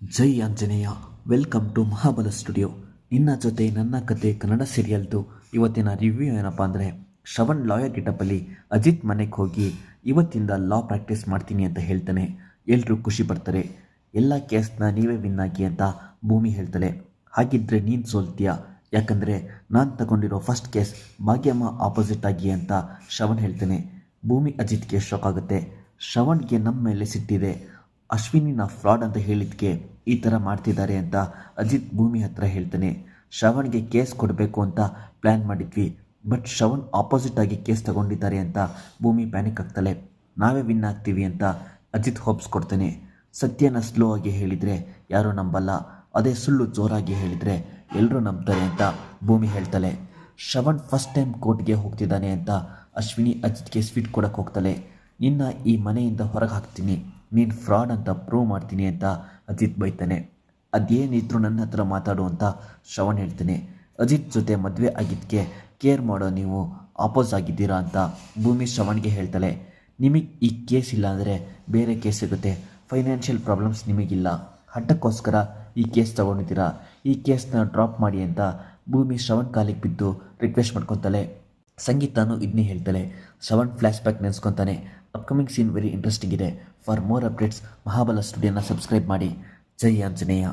Jai Anjaneya, welcome to Mahabala studio. ನಿನ್ನ ಜೊತೆ ನನ್ನ ಕತೆ ಕನ್ನಡ ಸೀರಿಯಲ್ದು ಇವತ್ತಿನ ರಿವ್ಯೂ ಏನಪ್ಪ ಅಂದರೆ, ಶ್ರವಣ್ ಲಾಯರ್ ಗಿಟಪ್ಪಲ್ಲಿ ಅಜಿತ್ ಮನೆಗೆ ಹೋಗಿ ಇವತ್ತಿಂದ ಲಾ ಪ್ರಾಕ್ಟೀಸ್ ಮಾಡ್ತೀನಿ ಅಂತ ಹೇಳ್ತಾನೆ. ಎಲ್ಲರೂ ಖುಷಿ ಪಡ್ತಾರೆ. ಎಲ್ಲ ಕೇಸ್ನ ನೀವೇ ವಿನ್ ಆಗಿ ಅಂತ ಭೂಮಿ ಹೇಳ್ತಾಳೆ ಹಾಗಿದ್ರೆ ನೀನು ಸೋಲ್ತೀಯ? ಯಾಕಂದರೆ ನಾನು ತಗೊಂಡಿರೋ ಫಸ್ಟ್ ಕೇಸ್ ಭಾಗ್ಯಮ್ಮ ಆಪೋಸಿಟ್ ಆಗಿ ಅಂತ ಶ್ರವಣ್ ಹೇಳ್ತಾನೆ. ಭೂಮಿ ಅಜಿತ್ಗೆ ಶಾಕ್ ಆಗುತ್ತೆ. ಶ್ರವಣ್ಗೆ ನಮ್ಮ ಮೇಲೆ ಸಿಟ್ಟಿದೆ. ಅಶ್ವಿನಿನ ಫ್ರಾಡ್ ಅಂತ ಹೇಳಿದ್ಕೆ ಈ ಥರ ಮಾಡ್ತಿದ್ದಾರೆ ಅಂತ ಅಜಿತ್ ಭೂಮಿ ಹತ್ರ ಹೇಳ್ತಾನೆ. ಶ್ರವಣ್ಗೆ ಕೇಸ್ ಕೊಡಬೇಕು ಅಂತ ಪ್ಲ್ಯಾನ್ ಮಾಡಿದ್ವಿ, ಬಟ್ ಶ್ರವಣ್ ಆಪೋಸಿಟ್ ಆಗಿ ಕೇಸ್ ತಗೊಂಡಿದ್ದಾರೆ ಅಂತ ಭೂಮಿ ಪ್ಯಾನಿಕ್ ಆಗ್ತಾಳೆ. ನಾವೇ ವಿನ್ ಆಗ್ತೀವಿ ಅಂತ ಅಜಿತ್ ಹೋಪ್ಸ್ ಕೊಡ್ತಾನೆ. ಸತ್ಯನ ಸ್ಲೋ ಆಗಿ ಹೇಳಿದರೆ ಯಾರೂ ನಂಬಲ್ಲ. ಅದೇ ಸುಳ್ಳು ಜೋರಾಗಿ ಹೇಳಿದರೆ ಎಲ್ಲರೂ ನಂಬ್ತಾರೆ ಅಂತ ಭೂಮಿ ಹೇಳ್ತಾಳೆ. ಶ್ರವಣ್ ಫಸ್ಟ್ ಟೈಮ್ ಕೋರ್ಟ್ಗೆ ಹೋಗ್ತಿದ್ದಾನೆ ಅಂತ ಅಶ್ವಿನಿ ಅಜಿತ್ಗೆ ಸ್ವೀಟ್ ಕೊಡಕ್ಕೆ ಹೋಗ್ತಾಳೆ. ನಿನ್ನ ಈ ಮನೆಯಿಂದ ಹೊರಗೆ ಹಾಕ್ತೀನಿ. ನೀನು ಫ್ರಾಡ್ ಅಂತ ಪ್ರೂವ್ ಮಾಡ್ತೀನಿ ಅಂತ ಅಜಿತ್ ಬೈತಾನೆ. ಅದೇನಿದ್ರು ನನ್ನ ಹತ್ರ ಮಾತಾಡು ಅಂತ ಶ್ರವಣ್ ಹೇಳ್ತಾನೆ. ಅಜಿತ್ ಜೊತೆ ಮದುವೆ ಆಗಿದ್ದಕ್ಕೆ ಕೇರ್ ಮಾಡೋ ನೀವು ಆಪೋಸ್ ಆಗಿದ್ದೀರಾ ಅಂತ ಭೂಮಿ ಶ್ರವಣ್ಗೆ ಹೇಳ್ತಾಳೆ. ನಿಮಗೆ ಈ ಕೇಸ್ ಇಲ್ಲ ಅಂದರೆ ಬೇರೆ ಕೇಸ್ ಸಿಗುತ್ತೆ. Financial problems ನಿಮಗಿಲ್ಲ. ಹಠಕ್ಕೋಸ್ಕರ ಈ ಕೇಸ್ ತಗೊಂಡಿದ್ದೀರಾ? ಈ ಕೇಸ್ನ ಡ್ರಾಪ್ ಮಾಡಿ ಅಂತ ಭೂಮಿ ಶ್ರವಣ್ ಕಾಲಿಗೆ ಬಿದ್ದು ರಿಕ್ವೆಸ್ಟ್ ಮಾಡ್ಕೊತಾಳೆ. ಸಂಗೀತನೂ ಇದನ್ನೇ ಹೇಳ್ತಾಳೆ. ಶ್ರವಣ್ ಫ್ಲ್ಯಾಶ್ ಬ್ಯಾಕ್ ನೆನೆಸ್ಕೊತಾನೆ. ಅಪ್ಕಮಿಂಗ್ ಸೀನ್ ವೆರಿ ಇಂಟ್ರೆಸ್ಟಿಂಗ್ ಇದೆ. ಫಾರ್ ಮೋರ್ ಅಪ್ಡೇಟ್ಸ್ ಮಹಾಬಲ ಸ್ಟುಡಿಯೋನ ಸಬ್ಸ್ಕ್ರೈಬ್ ಮಾಡಿ. ಜೈ ಆಂಜನೇಯ.